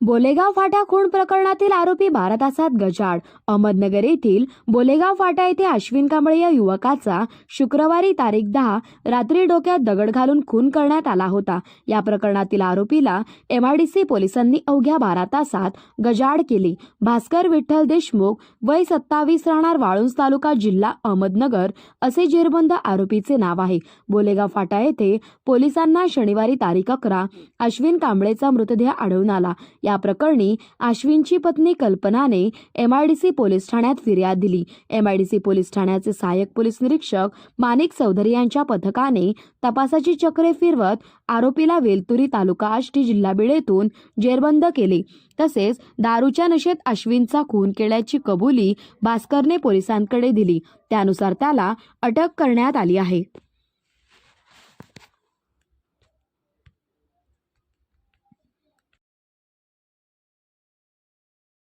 बोलेगाव फाटा खून प्रकरणातील आरोपी बारा तासात गजाड अहमदनगर येथील बोलेगाव फाटा येथे अश्विन कांबळे या युवकाचा शुक्रवारी तारीख दहा रात्री डोक्यात दगड घालून खून करण्यात आला होता. या प्रकरणातील आरोपीला एमआयडीसी पोलिसांनी अवघ्या बारा तासात गजाड केली. भास्कर विठ्ठल देशमुख वय सत्तावीस राहणार वाळुंज तालुका जिल्हा अहमदनगर असे जेरबंद आरोपीचे नाव आहे. बोलेगाव फाटा येथे पोलिसांना शनिवारी तारीख अकरा अश्विन कांबळेचा मृतदेह आढळून आला. या प्रकरणी अश्विनची पत्नी कल्पनाने एमआयडीसी पोलीस ठाण्यात फिर्याद दिली. एमआयडीसी पोलीस ठाण्याचे सहाय्यक पोलीस निरीक्षक माणिक चौधरी यांच्या पथकाने तपासाची चक्रे फिरवत आरोपीला वेलतुरी तालुका आष्टी जिल्हा बिळेतून जेरबंद केले. तसेच दारूच्या नशेत अश्विनचा खून केल्याची कबुली भास्करने पोलिसांकडे दिली. त्यानुसार त्याला अटक करण्यात आली आहे.